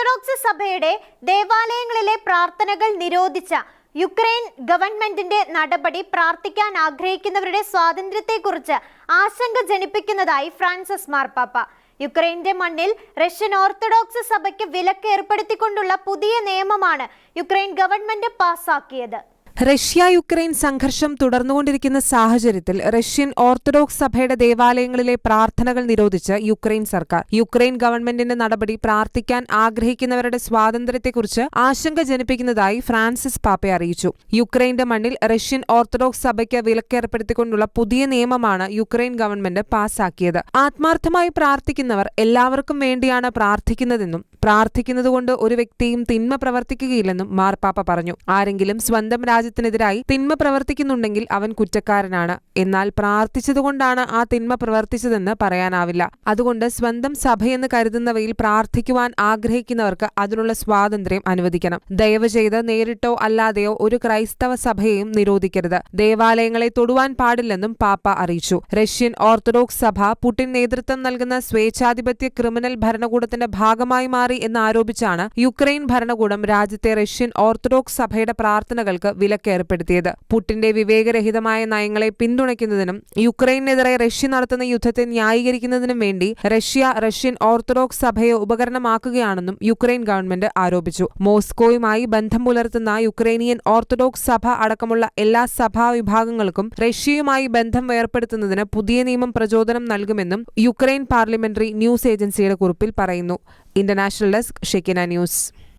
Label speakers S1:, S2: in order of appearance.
S1: Orthodox സഭയുടെ ദേവാലയങ്ങളിലെ പ്രാർത്ഥനകൾ നിരോധിച്ച യുക്രൈൻ ഗവൺമെന്റിന്റെ നടപടി പ്രാർത്ഥിക്കാൻ ആഗ്രഹിക്കുന്നവരുടെ സ്വാതന്ത്ര്യത്തെക്കുറിച്ച് ആശങ്ക ജനിപ്പിക്കുന്നതായി ഫ്രാൻസിസ് മാർപ്പാപ്പ. യുക്രൈന്റെ മണ്ണിൽ റഷ്യൻ ഓർത്തഡോക്സ് സഭയ്ക്ക് വിലക്ക് ഏർപ്പെടുത്തിക്കൊണ്ടുള്ള പുതിയ നിയമമാണ് യുക്രൈൻ ഗവൺമെന്റ് പാസാക്കിയത്.
S2: റഷ്യ യുക്രൈൻ സംഘർഷം തുടർന്നുകൊണ്ടിരിക്കുന്ന സാഹചര്യത്തിൽ റഷ്യൻ ഓർത്തഡോക്സ് സഭയുടെ ദേവാലയങ്ങളിലെ പ്രാർത്ഥനകൾ നിരോധിച്ച് യുക്രൈൻ സർക്കാർ യുക്രൈൻ ഗവൺമെന്റിന്റെ നടപടി പ്രാർത്ഥിക്കാൻ ആഗ്രഹിക്കുന്നവരുടെ സ്വാതന്ത്ര്യത്തെക്കുറിച്ച് ആശങ്ക ജനിപ്പിക്കുന്നതായി ഫ്രാൻസിസ് പാപ്പെ അറിയിച്ചു. യുക്രൈന്റെ മണ്ണിൽ റഷ്യൻ ഓർത്തഡോക്സ് സഭയ്ക്ക് വിലക്കേർപ്പെടുത്തിക്കൊണ്ടുള്ള പുതിയ നിയമമാണ് യുക്രൈൻ ഗവൺമെന്റ് പാസാക്കിയത്. ആത്മാർത്ഥമായി പ്രാർത്ഥിക്കുന്നവർ എല്ലാവർക്കും വേണ്ടിയാണ് പ്രാർത്ഥിക്കുന്നതെന്നും പ്രാർത്ഥിക്കുന്നതുകൊണ്ട് ഒരു വ്യക്തിയും തിന്മ പ്രവർത്തിക്കുകയില്ലെന്നും മാർപ്പാപ്പ പറഞ്ഞു. ആരെങ്കിലും സ്വന്തം രാജ്യത്തിനെതിരായി തിന്മ പ്രവർത്തിക്കുന്നുണ്ടെങ്കിൽ അവൻ കുറ്റക്കാരനാണ്. എന്നാൽ പ്രാർത്ഥിച്ചതുകൊണ്ടാണ് ആ തിന്മ പ്രവർത്തിച്ചതെന്ന് പറയാനാവില്ല. അതുകൊണ്ട് സ്വന്തം സഭയെന്ന് കരുതുന്നവയിൽ പ്രാർത്ഥിക്കുവാൻ ആഗ്രഹിക്കുന്നവർക്ക് അതിനുള്ള സ്വാതന്ത്ര്യം അനുവദിക്കണം. ദയവ് ചെയ്ത് നേരിട്ടോ അല്ലാതെയോ ഒരു ക്രൈസ്തവ സഭയെയും നിരോധിക്കരുത്. ദേവാലയങ്ങളെ തൊടുവാൻ പാടില്ലെന്നും പാപ്പ അറിയിച്ചു. റഷ്യൻ ഓർത്തഡോക്സ് സഭ പുടിൻ നേതൃത്വം നൽകുന്ന സ്വേച്ഛാധിപത്യ ക്രിമിനൽ ഭരണകൂടത്തിന്റെ ഭാഗമായി മാറി എന്നാരോപിച്ചാണ് യുക്രൈൻ ഭരണകൂടം രാജ്യത്തെ റഷ്യൻ ഓർത്തഡോക്സ് സഭയുടെ പ്രാർത്ഥനകൾക്ക് വിലക്ക് ഏർപ്പെടുത്തിയത്. പുടിന്റെ വിവേകരഹിതമായ നയങ്ങളെ പിന്തുണയ്ക്കുന്നതിനും യുക്രൈനെതിരെ റഷ്യ നടത്തുന്ന യുദ്ധത്തെ ന്യായീകരിക്കുന്നതിനും വേണ്ടി റഷ്യ റഷ്യൻ ഓർത്തഡോക്സ് സഭയെ ഉപകരണമാക്കുകയാണെന്നും യുക്രൈൻ ഗവൺമെന്റ് ആരോപിച്ചു. മോസ്കോയുമായി ബന്ധം പുലർത്തുന്ന യുക്രൈനിയൻ ഓർത്തഡോക്സ് സഭ അടക്കമുള്ള എല്ലാ സഭാ വിഭാഗങ്ങൾക്കും റഷ്യയുമായി ബന്ധം വേർപ്പെടുത്തുന്നതിന് പുതിയ നിയമം പ്രചോദനം നൽകുമെന്നും യുക്രൈൻ പാർലമെന്ററി ന്യൂസ് ഏജൻസിയുടെ കുറിപ്പിൽ പറയുന്നു. International desk Shekinah news.